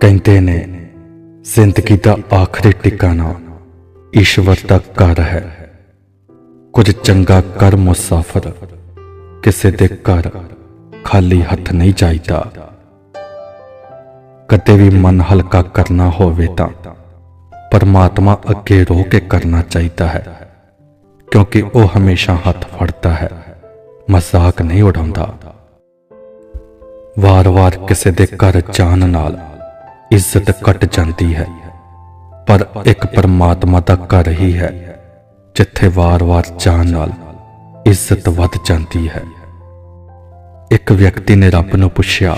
ਕਹਿੰਦੇ ਨੇ, ਜ਼ਿੰਦਗੀ ਦਾ ਆਖਰੀ ਟਿਕਾਣਾ ਈਸ਼ਵਰ ਦਾ ਘਰ ਹੈ। ਕੁਝ ਚੰਗਾ ਕਰ ਮੁਸਾਫਰ ਕਿਸੇ ਦੇ ਘਰ ਖਾਲੀ ਹੱਥ ਨਹੀਂ ਜਾਈਦਾ। ਕਦੇ ਵੀ ਮਨ ਹਲਕਾ ਕਰਨਾ ਹੋਵੇ ਤਾਂ ਪਰਮਾਤਮਾ ਅੱਗੇ ਰੋ ਕੇ ਕਰਨਾ ਚਾਹੀਦਾ ਹੈ, ਕਿਉਂਕਿ ਉਹ ਹਮੇਸ਼ਾ ਹੱਥ ਫੜਦਾ ਹੈ, ਮਜ਼ਾਕ ਨਹੀਂ ਉਡਾਉਂਦਾ। ਵਾਰ-ਵਾਰ ਕਿਸੇ ਦੇ ਘਰ ਜਾਣ ਨਾਲ ਇੱਜ਼ਤ ਘਟ ਜਾਂਦੀ ਹੈ, ਪਰ ਇੱਕ ਪਰਮਾਤਮਾ ਦਾ ਘਰ ਹੀ ਹੈ, ਜਿੱਥੇ ਵਾਰ-ਵਾਰ ਜਾਣ ਨਾਲ ਇੱਜ਼ਤ ਵੱਧ ਜਾਂਦੀ ਹੈ। ਇੱਕ ਵਿਅਕਤੀ ਨੇ ਰੱਬ ਨੂੰ ਪੁੱਛਿਆ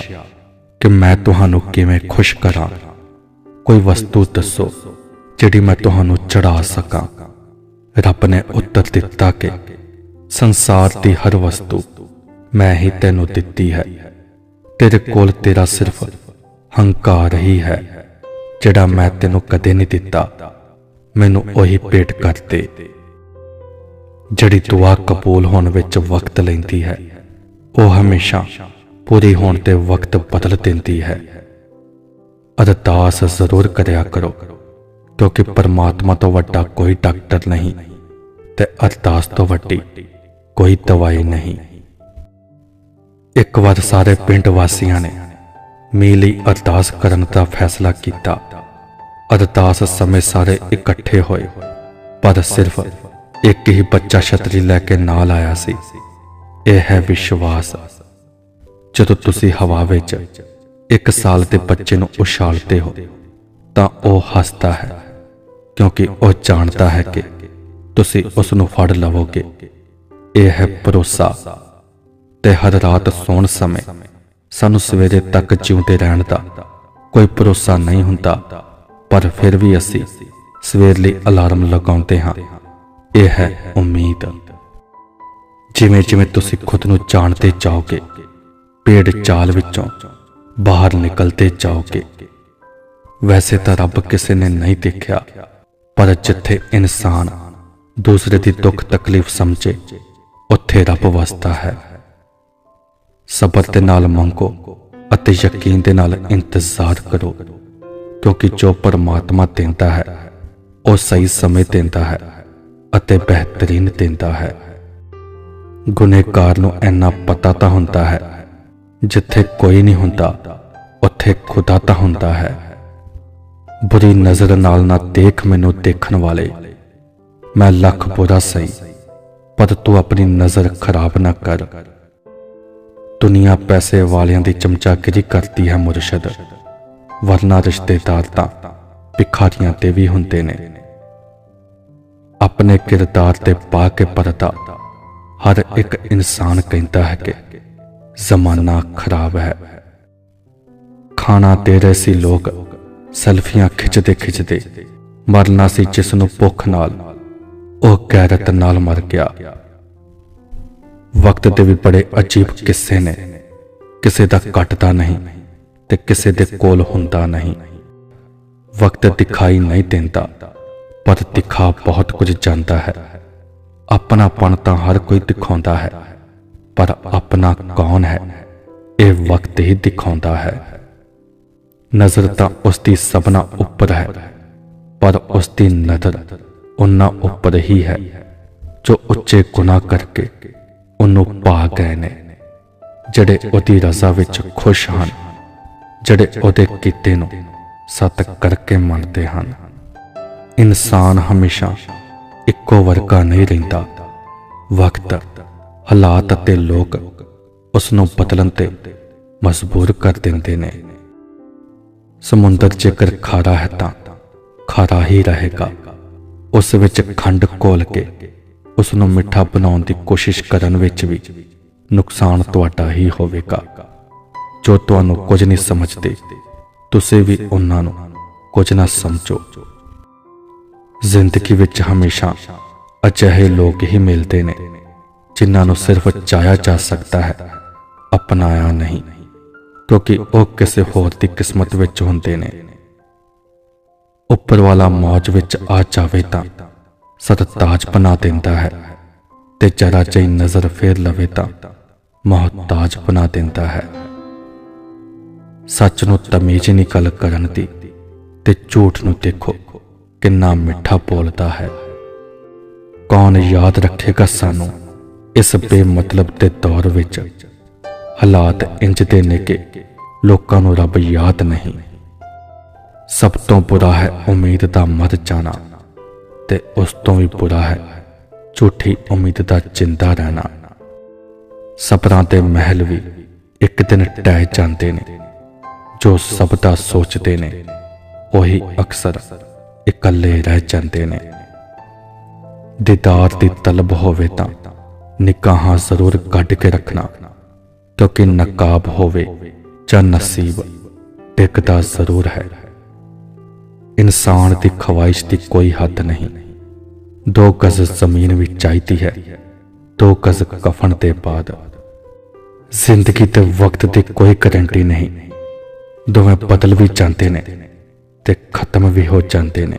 ਕਿ ਮੈਂ ਤੁਹਾਨੂੰ ਕਿਵੇਂ ਖੁਸ਼ ਕਰਾਂ? ਕੋਈ ਵਸਤੂ ਦੱਸੋ ਜਿਹੜੀ ਮੈਂ ਤੁਹਾਨੂੰ ਚੜਾ ਸਕਾਂ। ਰੱਬ ਨੇ ਉੱਤਰ ਦਿੱਤਾ ਕਿ ਸੰਸਾਰ ਦੀ ਹਰ ਵਸਤੂ ਮੈਂ ਹੀ ਤੈਨੂੰ ਦਿੱਤੀ ਹੈ। ਤੇਰੇ ਕੋਲ ਤੇਰਾ ਸਿਰਫ ਹੰਕਾਰ ਹੀ ਹੈ, ਜਿਹੜਾ ਮੈਂ ਤੈਨੂੰ ਕਦੇ ਨਹੀਂ ਦਿੱਤਾ। ਮੈਨੂੰ ਉਹੀ ਭੇਟ ਕਰ ਦੇ ਜਿਹੜੀ ਦੁਆ ਕਬੂਲ ਹੋਣ ਵਿੱਚ ਵਕਤ ਲੈਂਦੀ ਹੈ। ਉਹ ਹਮੇਸ਼ਾ ਪੂਰੀ ਹੋਣ ਤੇ ਵਕਤ ਬਦਲ ਦਿੰਦੀ ਹੈ। ਅਰਦਾਸ ਜ਼ਰੂਰ ਕਰਿਆ ਕਰੋ, ਕਿਉਂਕਿ ਪਰਮਾਤਮਾ ਤੋਂ ਵੱਡਾ ਕੋਈ ਡਾਕਟਰ ਨਹੀਂ ਤੇ ਅਰਦਾਸ ਤੋਂ ਵੱਡੀ ਕੋਈ ਦਵਾਈ ਨਹੀਂ। ਇੱਕ ਵਾਰ ਸਾਰੇ ਪਿੰਡ ਵਾਸੀਆਂ ਨੇ ਮੀਂਹ ਲਈ ਅਰਦਾਸ ਕਰਨ ਦਾ ਫੈਸਲਾ ਕੀਤਾ। ਅਰਦਾਸ ਸਮੇਂ ਸਾਰੇ ਇਕੱਠੇ ਹੋਏ, ਪਰ ਸਿਰਫ ਇੱਕ ਹੀ ਬੱਚਾ ਛਤਰੀ ਲੈ ਕੇ ਨਾਲ ਆਇਆ ਸੀ। ਇਹ ਹੈ ਵਿਸ਼ਵਾਸ। ਜਦੋਂ ਤੁਸੀਂ ਹਵਾ ਵਿੱਚ ਇੱਕ ਸਾਲ ਦੇ ਬੱਚੇ ਨੂੰ ਉਛਾਲਦੇ ਹੋ, ਤਾਂ ਉਹ ਹੱਸਦਾ ਹੈ, ਕਿਉਂਕਿ ਉਹ ਜਾਣਦਾ ਹੈ ਕਿ ਤੁਸੀਂ ਉਸ ਨੂੰ ਫੜ ਲਵੋਗੇ। ਇਹ ਹੈ ਭਰੋਸਾ ਤੇ ਹਰ ਰਾਤ ਸੌਣ ਸਮੇਂ ਸਾਨੂੰ ਸਵੇਰੇ ਤੱਕ ਜਿਉਂਦੇ ਰਹਿਣ ਦਾ ਕੋਈ ਭਰੋਸਾ ਨਹੀਂ ਹੁੰਦਾ, ਪਰ ਫਿਰ ਵੀ ਅਸੀਂ ਸਵੇਰ ਲਈ ਅਲਾਰਮ ਲਗਾਉਂਦੇ ਹਾਂ। ਇਹ ਹੈ ਉਮੀਦ। ਜਿਵੇਂ ਜਿਵੇਂ ਤੁਸੀਂ ਖੁਦ ਨੂੰ ਜਾਣਦੇ ਜਾਓਗੇ, ਪੇੜ ਚਾਲ ਵਿੱਚੋਂ ਬਾਹਰ ਨਿਕਲਦੇ ਜਾਓਗੇ, ਵੈਸੇ ਤਾਂ ਰੱਬ ਕਿਸੇ ਨੇ ਨਹੀਂ ਦੇਖਿਆ, ਪਰ ਜਿੱਥੇ ਇਨਸਾਨ ਦੂਸਰੇ ਦੀ ਦੁੱਖ ਤਕਲੀਫ ਸਮਝੇ, ਉੱਥੇ ਰੱਬ ਵਸਦਾ ਹੈ। ਸਬਰ ਦੇ ਨਾਲ ਮੰਗੋ ਅਤੇ ਯਕੀਨ ਦੇ ਨਾਲ ਇੰਤਜ਼ਾਰ ਕਰੋ, ਕਿਉਂਕਿ ਜੋ ਪਰਮਾਤਮਾ ਦਿੰਦਾ ਹੈ, ਉਹ ਸਹੀ ਸਮੇਂ ਦਿੰਦਾ ਹੈ ਅਤੇ ਬਿਹਤਰੀਨ ਦਿੰਦਾ ਹੈ। ਗੁਨੇਗਾਰ ਨੂੰ ਇੰਨਾ ਪਤਾ ਤਾਂ ਹੁੰਦਾ ਹੈ, ਜਿੱਥੇ ਕੋਈ ਨਹੀਂ ਹੁੰਦਾ, ਉੱਥੇ ਖੁਦਾ ਤਾਂ ਹੁੰਦਾ ਹੈ। ਬੁਰੀ ਨਜ਼ਰ ਨਾਲ ਨਾ ਦੇਖ ਮੈਨੂੰ ਦੇਖਣ ਵਾਲੇ। ਮੈਂ ਲੱਖ ਬੁਰਾ ਸਹੀ, ਪਰ ਤੂੰ ਆਪਣੀ ਨਜ਼ਰ ਖਰਾਬ ਨਾ ਕਰ। ਦੁਨੀਆ ਪੈਸੇ ਵਾਲਿਆਂ ਦੀ ਚਮਚਾਗਿਰੀ ਕਰਦੀ ਹੈ ਮੁਰਸ਼ਦ। ਵਰਨਾ ਰਿਸ਼ਤੇਦਾਰ ਤਾਂ ਭਿਖਾਰੀਆਂ ਤੇ ਵੀ ਹੁੰਦੇ ਨੇ। ਆਪਣੇ ਕਿਰਦਾਰ ਤੇ ਪਾ ਕੇ ਪਰਦਾ ਹਰ ਇੱਕ ਇਨਸਾਨ ਕਹਿੰਦਾ ਹੈ ਕਿ ਜ਼ਮਾਨਾ ਖਰਾਬ ਹੈ। ਖਾਣਾ ਦੇ ਰਹੇ ਸੀ ਲੋਕ, ਸੈਲਫੀਆਂ ਖਿੱਚਦੇ ਖਿੱਚਦੇ ਮਰਨਾ ਸੀ ਜਿਸ ਨੂੰ ਭੁੱਖ ਨਾਲ, ਉਹ ਗੈਰਤ ਨਾਲ ਮਰ ਗਿਆ। ਵਕਤ ਦੇ ਵੀ ਬੜੇ ਅਜੀਬ ਕਿੱਸੇ ਨੇ। ਕਿਸੇ ਦਾ ਕੱਟਦਾ ਨਹੀਂ ਤੇ ਕਿਸੇ ਦੇ ਕੋਲ ਹੁੰਦਾ ਨਹੀਂ। ਵਕਤ ਦਿਖਾਈ ਨਹੀਂ ਦਿੰਦਾ, ਪਰ ਦਿਖਾ ਬਹੁਤ ਕੁਝ ਜਾਂਦਾ ਹੈ। ਆਪਣਾਪਣ ਤਾਂ ਹਰ ਕੋਈ ਦਿਖਾਉਂਦਾ ਹੈ, ਪਰ ਆਪਣਾ ਕੌਣ ਹੈ? ਇਹ ਵਕਤ ਹੀ ਦਿਖਾਉਂਦਾ ਹੈ। ਨਜ਼ਰ ਤਾਂ ਉਸ ਦੀ ਸਭਨਾ ਉੱਪਰ ਹੈ, ਪਰ ਉਸ ਦੀ ਨਜ਼ਰ ਉਹਨਾਂ ਉੱਪਰ ਹੀ ਹੈ, ਜੋ ਉੱਚੇ ਗੁਨਾਹ ਕਰਕੇ ਉਹਨੂੰ ਪਾ ਗਏ ਨੇ, ਜਿਹੜੇ ਉਹਦੀ ਰਜ਼ਾ ਵਿੱਚ ਖੁਸ਼ ਹਨ, ਜਿਹੜੇ ਉਹਦੇ ਕੀਤੇ ਨੂੰ ਸਤ ਕਰਕੇ ਮੰਨਦੇ ਹਨ। ਇਨਸਾਨ ਹਮੇਸ਼ਾ ਇੱਕੋ ਵਰਗਾ ਨਹੀਂ ਰਹਿੰਦਾ। ਵਕਤ, ਹਾਲਾਤ ਅਤੇ ਲੋਕ ਉਸ ਨੂੰ ਬਦਲਣ ਤੇ ਮਜਬੂਰ ਕਰ ਦਿੰਦੇ ਨੇ। ਸਮੁੰਦਰ ਜੇਕਰ ਖਾਰਾ ਹੈ ਤਾਂ ਖਾਰਾ ਹੀ ਰਹੇਗਾ। ਉਸ ਵਿੱਚ ਖੰਡ ਘੋਲ ਕੇ ਉਸ ਨੂੰ ਮਿੱਠਾ ਬਣਾਉਣ ਦੀ ਕੋਸ਼ਿਸ਼ ਕਰਨ ਵਿੱਚ ਵੀ ਨੁਕਸਾਨ ਤੁਹਾਡਾ ਹੀ ਹੋਵੇਗਾ। ਜੋ ਤੁਹਾਨੂੰ ਕੁਝ ਨਹੀਂ ਸਮਝਦੇ, ਤੁਸੀਂ ਵੀ ਉਹਨਾਂ ਨੂੰ ਕੁਝ ਨਾ ਸਮਝੋ। ਜ਼ਿੰਦਗੀ ਵਿੱਚ ਹਮੇਸ਼ਾ ਅਜਿਹੇ ਲੋਕ ਹੀ ਮਿਲਦੇ ਨੇ, ਜਿਨ੍ਹਾਂ ਨੂੰ ਸਿਰਫ ਚਾਹਿਆ ਜਾ ਸਕਦਾ ਹੈ, ਅਪਣਾਇਆ ਨਹੀਂ, ਕਿਉਂਕਿ ਉਹ ਕਿਸੇ ਹੋਰ ਦੀ ਕਿਸਮਤ ਵਿੱਚ ਹੁੰਦੇ ਨੇ। ਉੱਪਰ ਵਾਲਾ ਮੌਜ ਵਿੱਚ ਆ ਜਾਵੇ ਤਾਂ ਸਤਤਾਜ ਬਣਾ ਦਿੰਦਾ ਹੈ ਤੇ ਜਰਾ ਜਿਹੀ ਨਜ਼ਰ ਫੇਰ ਲਵੇ ਤਾਂ ਮੁਹਤਾਜ ਬਣਾ ਦਿੰਦਾ ਹੈ। ਸੱਚ ਨੂੰ ਤਮੀਜ਼ ਨਹੀਂ ਗੱਲ ਕਰਨ ਦੀ ਤੇ ਝੂਠ ਨੂੰ ਦੇਖੋ ਕਿੰਨਾ ਮਿੱਠਾ ਬੋਲਦਾ ਹੈ। ਕੌਣ ਯਾਦ ਰੱਖੇਗਾ ਸਾਨੂੰ ਇਸ ਬੇਮਤਲਬ ਦੇ ਦੌਰ ਵਿੱਚ? ਹਾਲਾਤ ਇੰਜ ਦੇ ਨੇ ਕਿ ਲੋਕਾਂ ਨੂੰ ਰੱਬ ਯਾਦ ਨਹੀਂ। ਸਭ ਤੋਂ ਬੁਰਾ ਹੈ ਉਮੀਦ ਦਾ ਮਰ ਜਾਣਾ। ਤੇ ਉਸ ਤੋਂ ਵੀ ਬੁਰਾ ਹੈ। ਝੂਠੀ ਉਮੀਦ ਦਾ ਚਿੰਦਾ ਰਹਿਣਾ। ਸਪਰਾਂ ਦੇ ਮਹਿਲ ਵੀ ਇੱਕ ਦਿਨ ਟਹਿ ਜਾਂਦੇ ਨੇ। ਜੋ ਸਭ ਦਾ ਸੋਚਦੇ ਨੇ, ਉਹੀ ਅਕਸਰ ਇਕੱਲੇ ਰਹਿ ਜਾਂਦੇ ਨੇ। ਦੀਦਾਰ ਦੀ ਤਲਬ ਹੋਵੇ ਤਾਂ ਨਿਕਾਹਾਂ ਜ਼ਰੂਰ ਕੱਢ ਕੇ ਰੱਖਣਾ, ਕਿਉਂਕਿ ਨਕਾਬ ਹੋਵੇ ਜਾਂ ਨਸੀਬ ਟਿਕਦਾ ਜ਼ਰੂਰ ਹੈ। ਇਨਸਾਨ ਦੀ ਖਵਾਇਸ਼ ਦੀ ਕੋਈ ਹੱਦ ਨਹੀਂ। ਦੋ ਗਜ਼ ਜ਼ਮੀਨ ਵੀ ਚਾਹੀਦੀ ਹੈ। ਦੋ ਗਜ਼ ਕਫਨ ਦੇ ਬਾਅਦ। ਜ਼ਿੰਦਗੀ ਤੇ ਵਕਤ ਦੀ ਕੋਈ ਗਾਰੰਟੀ ਨਹੀਂ। ਦੋਵੇਂ ਬਦਲ ਵੀ ਜਾਂਦੇ ਨੇ ਤੇ ਖਤਮ ਵੀ ਹੋ ਜਾਂਦੇ ਨੇ।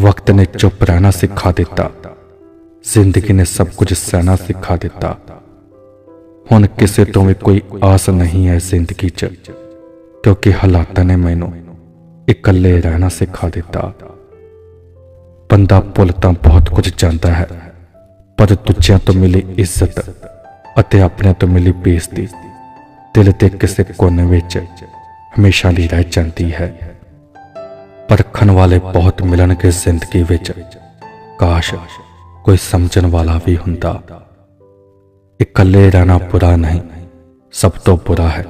ਵਕਤ ਨੇ ਚੁੱਪ ਰਹਿਣਾ ਸਿਖਾ ਦਿੱਤਾ। ਜ਼ਿੰਦਗੀ ਨੇ ਸਭ ਕੁਝ ਸਹਿਣਾ ਸਿਖਾ ਦਿੱਤਾ। ਹੁਣ ਕਿਸੇ ਤੋਂ ਵੀ ਕੋਈ ਆਸ ਨਹੀਂ ਹੈ ਜ਼ਿੰਦਗੀ 'ਚ, ਕਿਉਂਕਿ ਹਾਲਾਤਾਂ ਨੇ ਮੈਨੂੰ ਇਕੱਲੇ ਰਹਿਣਾ ਸਿਖਾ ਦਿੱਤਾ। ਬੰਦਾ ਭੁੱਲ ਤਾਂ ਬਹੁਤ ਕੁਝ ਜਾਂਦਾ ਹੈ, ਪਰ ਦੂਜਿਆਂ ਤੋਂ ਮਿਲੀ ਇੱਜ਼ਤ ਅਤੇ ਆਪਣਿਆਂ ਤੋਂ ਮਿਲੀ ਬੇਇੱਜ਼ਤੀ ਦਿਲ ਦੇ ਕਿਸੇ ਕੋਨੇ ਵਿੱਚ ਹਮੇਸ਼ਾ ਲਈ ਰਹਿ ਜਾਂਦੀ ਹੈ। ਪਰਖਣ ਵਾਲੇ ਬਹੁਤ ਮਿਲਣਗੇ ਜ਼ਿੰਦਗੀ ਵਿੱਚ। ਕਾਸ਼ ਕੋਈ ਸਮਝਣ ਵਾਲਾ ਵੀ ਹੁੰਦਾ। ਇਕੱਲੇ ਰਹਿਣਾ ਬੁਰਾ ਨਹੀਂ, ਸਭ ਤੋਂ ਬੁਰਾ ਹੈ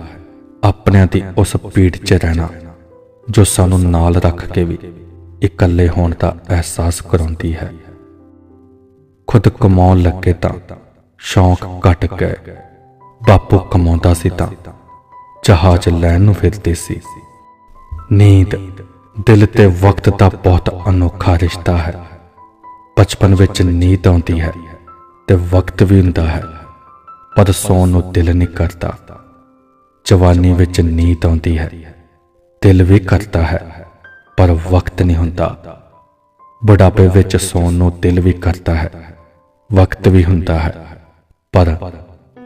ਆਪਣਿਆਂ ਦੀ ਉਸ ਪੀੜ 'ਚ ਰਹਿਣਾ। ਜੋ ਸਾਨੂੰ ਨਾਲ ਰੱਖ ਕੇ ਵੀ ਇਕੱਲੇ ਹੋਣ ਦਾ ਅਹਿਸਾਸ ਕਰਾਉਂਦੀ ਹੈ। ਖੁਦ ਕਮਾਉਣ ਲੱਗੇ ਤਾਂ ਸ਼ੌਂਕ ਘਟ ਗਏ ਬਾਪੂ ਕਮਾਉਂਦਾ ਸੀ ਤਾਂ ਜਹਾਜ਼ ਲੈਣ ਨੂੰ ਫਿਰਦੇ ਸੀ। ਨੀਂਦ ਦਿਲ ਤੇ ਵਕਤ ਦਾ ਬਹੁਤ ਅਨੋਖਾ ਰਿਸ਼ਤਾ ਹੈ। ਬਚਪਨ ਵਿੱਚ ਨੀਂਦ ਆਉਂਦੀ ਹੈ ਤੇ ਵਕਤ ਵੀ ਹੁੰਦਾ ਹੈ, ਪਰ ਸੌਣ ਨੂੰ ਦਿਲ ਨਹੀਂ ਕਰਦਾ। ਜਵਾਨੀ ਵਿੱਚ ਨੀਂਦ ਆਉਂਦੀ ਹੈ। ਦਿਲ ਵੀ ਕਰਦਾ ਹੈ, ਪਰ ਵਕਤ ਨਹੀਂ ਹੁੰਦਾ। ਬੁਢਾਪੇ ਵਿੱਚ ਸੌਣ ਨੂੰ ਦਿਲ ਵੀ ਕਰਦਾ ਹੈ, ਵਕਤ ਵੀ ਹੁੰਦਾ ਹੈ, ਪਰ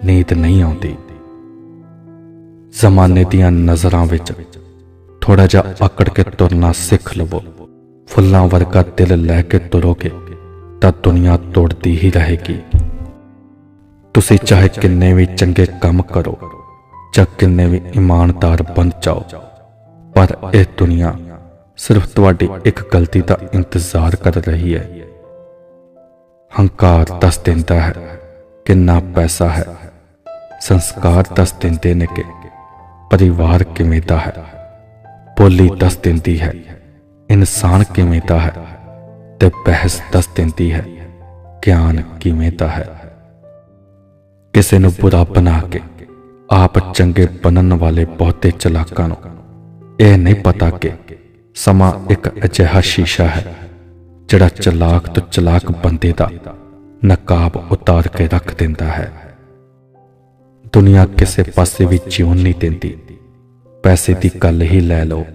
ਨੀਂਦ ਨਹੀਂ ਆਉਂਦੀ। ਜ਼ਮਾਨੇ ਦੀਆਂ ਨਜ਼ਰਾਂ ਵਿੱਚ ਥੋੜਾ ਜਿਹਾ ਆਕੜ ਕੇ ਤੁਰਨਾ ਸਿੱਖ ਲਵੋ। ਫੁੱਲਾਂ ਵਰਗਾ ਦਿਲ ਲੈ ਕੇ ਤੁਰੋਗੇ, ਤਾਂ ਦੁਨੀਆ ਤੋੜਦੀ ਹੀ ਰਹੇਗੀ। ਤੁਸੀਂ ਚਾਹੇ ਕਿੰਨੇ ਵੀ ਚੰਗੇ ਕੰਮ ਕਰੋ, ਜਾਂ ਕਿੰਨੇ ਵੀ ਇਮਾਨਦਾਰ ਬਣ ਜਾਓ ਪਰ ਇਹ ਦੁਨੀਆ ਸਿਰਫ ਤੁਹਾਡੀ ਇੱਕ ਗਲਤੀ ਦਾ ਇੰਤਜ਼ਾਰ ਕਰ ਰਹੀ ਹੈ। ਹੰਕਾਰ ਦੱਸ ਦਿੰਦਾ ਹੈ ਕਿੰਨਾ ਪੈਸਾ ਹੈ। ਸੰਸਕਾਰ ਦੱਸ ਦਿੰਦੇ ਨੇ ਕਿ ਪਰਿਵਾਰ ਕਿਵੇਂ ਦਾ ਹੈ। ਬੋਲੀ ਦੱਸ ਦਿੰਦੀ ਹੈ, ਇਨਸਾਨ ਕਿਵੇਂ ਦਾ ਹੈ ਤੇ ਬਹਿਸ ਦੱਸ ਦਿੰਦੀ ਹੈ, ਗਿਆਨ ਕਿਵੇਂ ਦਾ ਹੈ। ਕਿਸੇ ਨੂੰ ਬੁਰਾ ਬਣਾ ਕੇ ਆਪ ਚੰਗੇ ਬਣਨ ਵਾਲੇ ਬਹੁਤੇ ਚਲਾਕਾਂ ਨੂੰ ਇਹ ਨਹੀਂ ਪਤਾ ਕਿ ਸਮਾਂ ਇੱਕ ਅਜਿਹਾ ਸ਼ੀਸ਼ਾ ਹੈ, ਜਿਹੜਾ ਚਲਾਕ ਤੋਂ ਚਲਾਕ ਬੰਦੇ ਦਾ ਨਕਾਬ ਉਤਾਰ ਕੇ ਰੱਖ ਦਿੰਦਾ ਹੈ। ਦੁਨੀਆ ਕਿਸੇ ਪਾਸੇ ਵੀ ਜਿਉਣ ਨਹੀਂ ਦਿੰਦੀ। ਪੈਸੇ ਦੀ ਗੱਲ ਹੀ ਲੈ ਲਓ।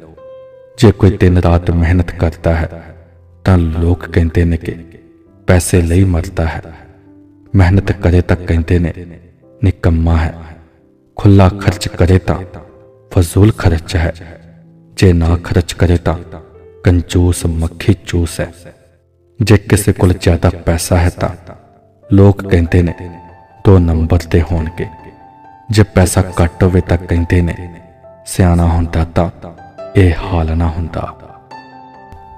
ਜੇ ਕੋਈ ਦਿਨ ਰਾਤ ਮਿਹਨਤ ਕਰਦਾ ਹੈ, ਤਾਂ ਲੋਕ ਕਹਿੰਦੇ ਨੇ ਕਿ ਪੈਸੇ ਲਈ ਮਰਦਾ ਹੈ। ਮਿਹਨਤ ਕਰੇ ਤਾਂ ਕਹਿੰਦੇ ਨੇ, ਨਿਕੰਮਾ ਹੈ। ਖੁੱਲਾ ਖਰਚ ਕਰੇ ਤਾਂ ਫਜ਼ੂਲ ਖਰਚ ਹੈ। ਜੇ ਨਾ ਖਰਚ ਕਰੇ ਤਾਂ ਕੰਜੂਸ ਮੱਖੀ ਚੂਸ ਹੈ। ਜੇ ਕਿਸੇ ਕੋਲ ਜ਼ਿਆਦਾ ਪੈਸਾ ਹੈ ਤਾਂ ਲੋਕ ਕਹਿੰਦੇ ਨੇ ਦੋ ਨੰਬਰ ਤੇ ਹੋਣਗੇ। ਜੇ ਪੈਸਾ ਘੱਟ ਹੋਵੇ ਤਾਂ ਕਹਿੰਦੇ ਨੇ, ਸਿਆਣਾ ਹੁੰਦਾ ਤਾਂ ਇਹ ਹਾਲ ਨਾ ਹੁੰਦਾ।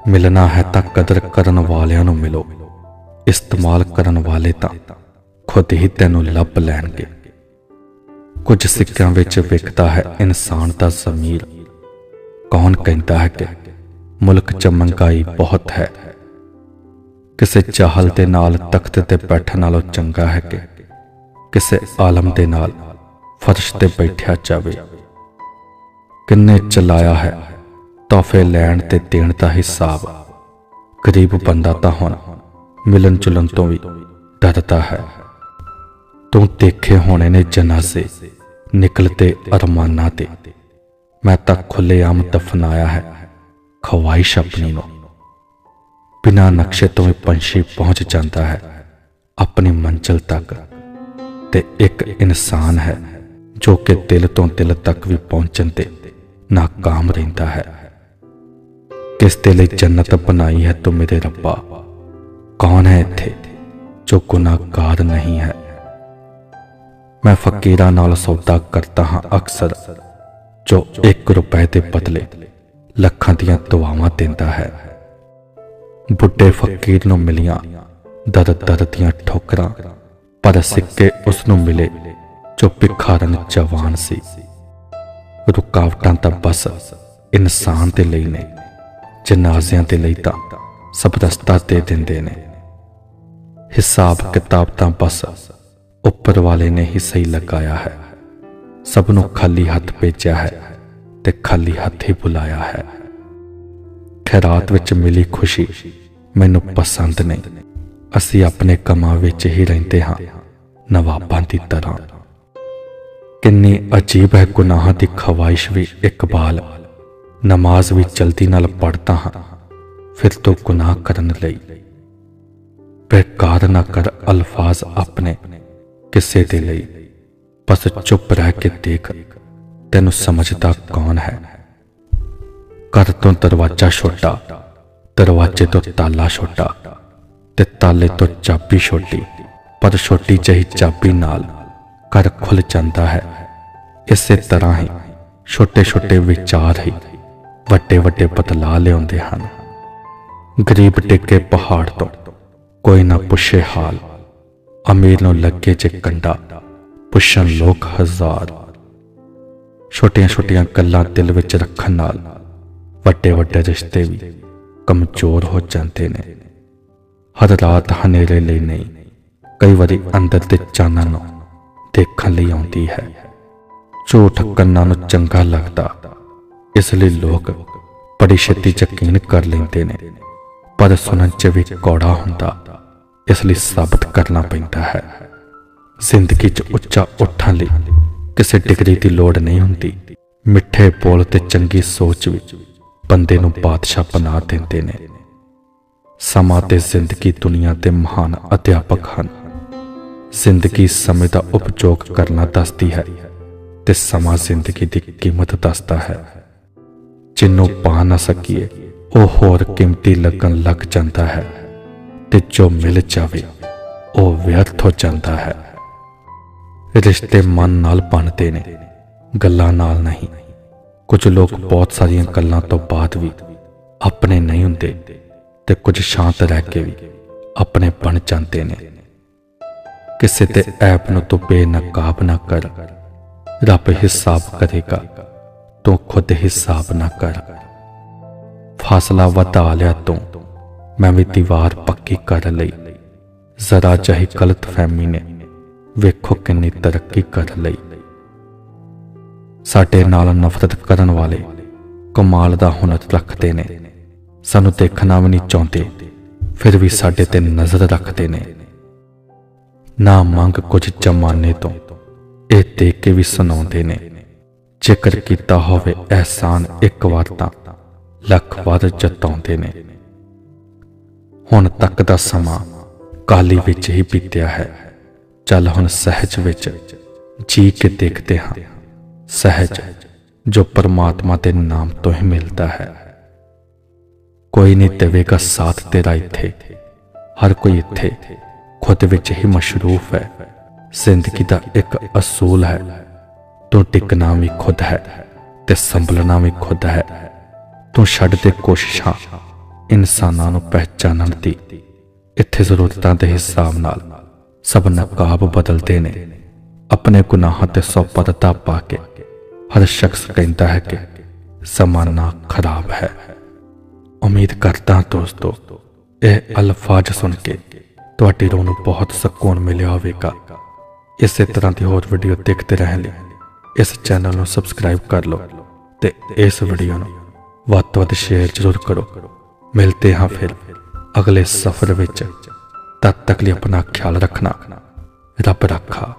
ਮਿਲਣਾ ਹੈ ਤਾਂ ਕਦਰ ਕਰਨ ਵਾਲਿਆਂ ਨੂੰ ਮਿਲੋ। ਇਸਤੇਮਾਲ ਕਰਨ ਵਾਲੇ ਤਾਂ ਖੁਦ ਹੀ ਤੈਨੂੰ ਲੱਭ ਲੈਣਗੇ। ਕੁਝ ਸਿੱਕਿਆਂ ਵਿੱਚ ਵਿਕਦਾ ਹੈ ਇਨਸਾਨ ਦਾ ਜ਼ਮੀਰ ਕੌਣ ਕਹਿੰਦਾ ਹੈ ਕਿ ਮੁਲਕ 'ਚ ਮਹਿੰਗਾਈ ਬਹੁਤ ਹੈ? ਕਿਸੇ ਚਾਹਲ ਦੇ ਨਾਲ ਤਖਤ ਤੇ ਬੈਠਣ ਨਾਲੋਂ ਚੰਗਾ ਹੈ ਕਿ ਕਿਸੇ ਆਲਮ ਦੇ ਨਾਲ ਫਰਸ਼ ਤੇ ਬੈਠਿਆ ਜਾਵੇ? ਕਿੰਨੇ ਚਲਾਇਆ ਹੈ? ਤੋਹਫੇ ਲੈਣ ਤੇ ਦੇਣ ਦਾ ਹਿਸਾਬ। ਗਰੀਬ ਬੰਦਾ ਤਾਂ ਹੁਣ ਮਿਲਣ ਚੁਲਨ ਤੋਂ ਵੀ ਡਰਦਾ ਹੈ। ਤੂੰ ਦੇਖੇ ਹੋਣੇ ਨੇ ਜਨਾਜ਼ੇ ਨਿਕਲਤੇ ਅਰਮਾਨਾਂ ਤੇ। ਮੈਂ ਤਾਂ ਖੁੱਲੇਆਮ ਦਫਨਾਇਆ ਹੈ। ਖਵਾਇਸ਼ ਆਪਣੀ ਨੂੰ। ਬਿਨਾਂ ਨਕਸ਼ੇ ਤੋਂ ਵੀ ਪੰਛੀ ਪਹੁੰਚ ਜਾਂਦਾ ਹੈ। ਆਪਣੀ ਮੰਜ਼ਿਲ ਤੱਕ। ਤੇ ਇੱਕ ਇਨਸਾਨ ਹੈ, ਜੋ ਕਿ ਦਿਲ ਤੋਂ ਦਿਲ ਤੱਕ ਵੀ ਪਹੁੰਚਣ ਤੇ ਨਾਕਾਮ ਰਹਿੰਦਾ ਹੈ। ਕਿਸ ਦੇ ਲਈ ਜੰਨਤ ਬਣਾਈ ਹੈ ਤੂੰ ਮੇਰੇ ਰੱਬਾ? ਕੌਣ ਹੈ ਇੱਥੇ, ਜੋ ਗੁਨਾਹਗਾਰ ਨਹੀਂ ਹੈ? ਮੈਂ ਫਕੀਰਾਂ ਨਾਲ ਸੌਦਾ ਕਰਦਾ ਹਾਂ ਅਕਸਰ। ਜੋ 1 ਰੁਪਏ ਦੇ ਬਦਲੇ ਲੱਖਾਂ ਦੀਆਂ ਦੁਆਵਾਂ ਦਿੰਦਾ ਹੈ। ਬੁੱਢੇ ਫਕੀਰ ਨੂੰ ਮਿਲੀਆਂ ਦਰਦ ਦਰਦ ਦੀਆਂ ਠੋਕਰਾਂ, ਪਰ ਸਿੱਕੇ ਉਸ ਨੂੰ ਮਿਲੇ ਜੋ ਭਿਖਾਰਨ ਜਵਾਨ ਸੀ। ਰੁਕਾਵਟਾਂ ਤਾਂ ਬਸ ਇਨਸਾਨ ਦੇ ਲਈ ਨੇ, ਜਨਾਜ਼ਿਆਂ ਦੇ ਲਈ ਤਾਂ ਸਭ ਰਸਤਾ ਦੇ ਦਿੰਦੇ ਨੇ। ਹਿਸਾਬ ਕਿਤਾਬ ਤਾਂ ਬਸ ਉੱਪਰ ਵਾਲੇ ਨੇ ਹੀ ਸਹੀ ਲਗਾਇਆ ਹੈ। ਸਭ ਨੂੰ ਖਾਲੀ ਹੱਥ ਭੇਜਿਆ ਹੈ ਤੇ ਖਾਲੀ ਹੱਥ ਹੀ ਬੁਲਾਇਆ ਹੈ। ਖੈਰਾਤ ਵਿੱਚ ਮਿਲੀ ਖੁਸ਼ੀ, ਮੈਨੂੰ ਪਸੰਦ ਨਹੀਂ। ਅਸੀਂ ਆਪਣੇ ਕਮਾਂ ਵਿੱਚ ਹੀ ਰਹਿੰਦੇ ਹਾਂ, ਨਵਾਬਾਂ ਦੀ ਤਰ੍ਹਾਂ। ਕਿੰਨੀ ਅਜੀਬ ਹੈ ਗੁਨਾਹਾਂ ਦੀ ਖਵਾਇਸ਼ ਵੀ ਇਕਬਾਲ ਨਮਾਜ਼ ਵੀ ਜਲਦੀ ਨਾਲ ਪੜ੍ਹਦਾ ਹਾਂ, ਫਿਰ ਤੋਂ ਗੁਨਾਹ ਕਰਨ ਲਈ। ਬੇਕਾਰ ਨਾ ਕਰ ਅਲਫਾਜ਼ ਆਪਣੇ ਕਿਸੇ ਦੇ ਲਈ। ਬਸ ਚੁੱਪ ਰਹਿ ਕੇ ਦੇਖ, ਤੈਨੂੰ ਸਮਝਦਾ ਕੌਣ ਹੈ? ਘਰ ਤੋਂ ਦਰਵਾਜ਼ਾ ਛੋਟਾ, ਦਰਵਾਜ਼ੇ ਤੋਂ ਤਾਲਾ ਛੋਟਾ ਤੇ ਤਾਲੇ ਤੋਂ ਚਾਬੀ ਛੋਟੀ, ਪਰ ਛੋਟੀ ਜਿਹੀ ਚਾਬੀ ਨਾਲ ਘਰ ਖੁੱਲ ਜਾਂਦਾ ਹੈ। ਇਸੇ ਤਰ੍ਹਾਂ ਹੀ ਛੋਟੇ ਛੋਟੇ ਵਿਚਾਰ ਹੀ ਵੱਡੇ ਵੱਡੇ ਬਦਲਾਅ ਲਿਆਉਂਦੇ ਹਨ। ਗਰੀਬ ਟਿੱਕੇ ਪਹਾੜ ਤੋਂ ਕੋਈ ਨਾ ਪੁੱਛੇ ਹਾਲ, ਅਮੀਰ ਨੂੰ ਲੱਗੇ ਜੇ ਕੰਡਾ ਪੁੱਛਣ ਲੋਕ ਹਜ਼ਾਰ। ਛੋਟੀਆਂ ਛੋਟੀਆਂ ਗੱਲਾਂ ਦਿਲ ਵਿੱਚ ਰੱਖਣ ਨਾਲ ਵੱਡੇ ਵੱਡੇ ਰਿਸ਼ਤੇ ਵੀ ਕਮਜ਼ੋਰ ਹੋ ਜਾਂਦੇ ਨੇ। ਹਰ ਰਾਤ ਹਨੇਰੇ ਲਈ ਨਹੀਂ, ਕਈ ਵਾਰੀ ਅੰਦਰ ਦੇ ਚਾਨਣ ਨੂੰ ਦੇਖਣ ਲਈ ਆਉਂਦੀ ਹੈ। ਝੂਠ ਕੰਨਾਂ ਨੂੰ ਚੰਗਾ ਲੱਗਦਾ, ਇਸ ਲਈ ਲੋਕ ਬੜੀ ਛੇਤੀ ਯਕੀਨ ਕਰ ਲੈਂਦੇ ਨੇ। ਪਰ ਸੁਣਨ ਚ ਵੀ ਕੌੜਾ ਹੁੰਦਾ, ਇਸ ਲਈ ਸਾਬਤ ਕਰਨਾ ਪੈਂਦਾ ਹੈ। ਜ਼ਿੰਦਗੀ 'ਚ ਉੱਚਾ ਉੱਠਣ ਲਈ ਕਿਸੇ ਡਿਗਰੀ ਦੀ ਲੋੜ ਨਹੀਂ ਹੁੰਦੀ। ਮਿੱਠੇ ਬੋਲ ਤੇ ਚੰਗੀ ਸੋਚ ਵੀ ਬੰਦੇ ਨੂੰ ਬਾਦਸ਼ਾਹ ਬਣਾ ਦਿੰਦੇ ਨੇ। ਸਮਾਂ ਤੇ ਜ਼ਿੰਦਗੀ ਦੁਨੀਆ ਦੇ ਮਹਾਨ ਅਧਿਆਪਕ ਹਨ। ਜ਼ਿੰਦਗੀ ਸਮੇਂ ਦਾ ਉਪਯੋਗ ਕਰਨਾ ਦੱਸਦੀ ਹੈ ਤੇ ਸਮਾਂ ਜ਼ਿੰਦਗੀ ਦੀ ਕੀਮਤ ਦੱਸਦਾ ਹੈ। ਜਿੰਨੂੰ ਪਾ ਨਾ ਸਕੀਏ, ਉਹ ਹੋਰ ਕੀਮਤੀ ਲੱਗਣ ਲੱਗ ਜਾਂਦਾ ਹੈ ਤੇ ਜੋ ਮਿਲ ਜਾਵੇ, ਉਹ ਵਿਅਰਥ ਹੋ ਜਾਂਦਾ ਹੈ। ਰਿਸ਼ਤੇ ਮਨ ਨਾਲ ਬਣਦੇ ਨੇ, ਗੱਲਾਂ ਨਾਲ ਨਹੀਂ। ਕੁਝ ਲੋਕ ਬਹੁਤ ਸਾਰੀਆਂ ਗੱਲਾਂ ਤੋਂ ਬਾਅਦ ਵੀ ਆਪਣੇ ਨਹੀਂ ਹੁੰਦੇ ਤੇ ਕੁਝ ਸ਼ਾਂਤ ਰਹਿ ਕੇ ਵੀ ਆਪਣੇ ਬਣ ਜਾਂਦੇ ਨੇ। ਕਿਸੇ ਤੇ ਐਪ ਨੂੰ ਤੂੰ ਬੇਨਕਾਬ ਨਾ ਕਰ। ਰੱਬ ਹਿਸਾਬ ਕਰੇਗਾ, ਤੂੰ ਖੁਦ ਹਿਸਾਬ ਨਾ ਕਰ। ਫਾਸਲਾ ਵਧਾ ਲਿਆ ਤੂੰ, ਮੈਂ ਵੀ ਦੀਵਾਰ ਪੱਕੀ ਕਰ ਲਈ। ਜ਼ਰਾ ਚਾਹੀ ਗਲਤ ਫਹਿਮੀ ਨੇ ਵੇਖੋ ਕਿੰਨੀ ਤਰੱਕੀ ਕਰ ਲਈ। ਸਾਡੇ ਨਾਲ ਨਫ਼ਰਤ ਕਰਨ ਵਾਲੇ ਕਮਾਲ ਦਾ ਹੁਨਰ ਰੱਖਦੇ ਨੇ। ਸਾਨੂੰ ਦੇਖਣਾ ਵੀ ਨਹੀਂ ਚਾਹੁੰਦੇ, ਫਿਰ ਵੀ ਸਾਡੇ ਤੇ ਨਜ਼ਰ ਰੱਖਦੇ ਨੇ। ਨਾ ਮੰਗ ਕੁਝ ਜਮਾਨੇ ਤੋਂ, ਇਹ ਦੇਖ ਕੇ ਵੀ ਸੁਣਾਉਂਦੇ ਨੇ। ਜ਼ਿਕਰ ਕੀਤਾ ਹੋਵੇ ਅਹਿਸਾਨ ਇੱਕ ਵਾਰ ਤਾਂ ਲੱਖ ਵਾਰ ਜਤਾਉਂਦੇ ਨੇ। ਹੁਣ ਤੱਕ ਦਾ ਸਮਾਂ ਕਾਲੀ ਵਿੱਚ ਹੀ ਬੀਤਿਆ ਹੈ। ਚੱਲ ਹੁਣ ਸਹਿਜ ਵਿੱਚ ਜੀ ਕੇ ਦੇਖਦੇ ਹਾਂ। ਸਹਿਜ, ਜੋ ਪਰਮਾਤਮਾ ਦੇ ਨਾਮ ਤੋਂ ਹੀ ਮਿਲਦਾ ਹੈ। ਕੋਈ ਨਹੀਂ ਦੇਵੇਗਾ ਸਾਥ ਤੇਰਾ ਇੱਥੇ। ਹਰ ਕੋਈ ਇੱਥੇ ਖੁਦ ਵਿੱਚ ਹੀ ਮਸ਼ਰੂਫ ਹੈ। ਜ਼ਿੰਦਗੀ ਦਾ ਇੱਕ ਅਸੂਲ ਹੈ। ਤੂੰ ਟਿਕਣਾ ਵੀ ਖੁਦ ਹੈ ਤੇ ਸੰਭਲਣਾ ਵੀ ਖੁਦ ਹੈ। ਤੂੰ ਛੱਡ ਦੇ ਕੋਸ਼ਿਸ਼ਾਂ ਇਨਸਾਨਾਂ ਨੂੰ ਪਹਿਚਾਨਣ ਦੀ ਇੱਥੇ ਜ਼ਰੂਰਤਾਂ ਦੇ ਹਿਸਾਬ ਨਾਲ ਸਭ ਨਕਾਬ ਬਦਲਦੇ ਨੇ। ਆਪਣੇ ਗੁਨਾਹਾਂ ਤੇ ਸੌਪਰਤਾ ਪਾ ਕੇ ਹਰ ਸ਼ਖਸ ਕਹਿੰਦਾ ਹੈ ਕਿ ਜ਼ਮਾਨਾ ਖਰਾਬ ਹੈ। ਉਮੀਦ ਕਰਦਾ ਦੋਸਤੋ, ਇਹ ਅਲਫਾਜ਼ ਸੁਣ ਕੇ ਤੁਹਾਡੀ ਰੂਹ ਨੂੰ ਬਹੁਤ ਸਕੂਨ ਮਿਲਿਆ ਹੋਵੇਗਾ। ਇਸੇ ਤਰ੍ਹਾਂ ਦੀ ਹੋਰ ਵੀਡੀਓ ਦੇਖਦੇ ਰਹਿਣ ਲਈ ਇਸ ਚੈਨਲ ਨੂੰ ਸਬਸਕ੍ਰਾਈਬ ਕਰ ਲਓ ਤੇ ਇਸ ਵੀਡੀਓ ਨੂੰ ਵੱਧ ਤੋਂ ਵੱਧ ਸ਼ੇਅਰ ਜ਼ਰੂਰ ਕਰੋ। ਮਿਲਦੇ ਹਾਂ ਫਿਰ ਅਗਲੇ ਸਫ਼ਰ ਵਿੱਚ। ਤਦ ਤੱਕ ਲਈ ਆਪਣਾ ਖਿਆਲ ਰੱਖਣਾ ਰੱਬ ਰੱਖਾ।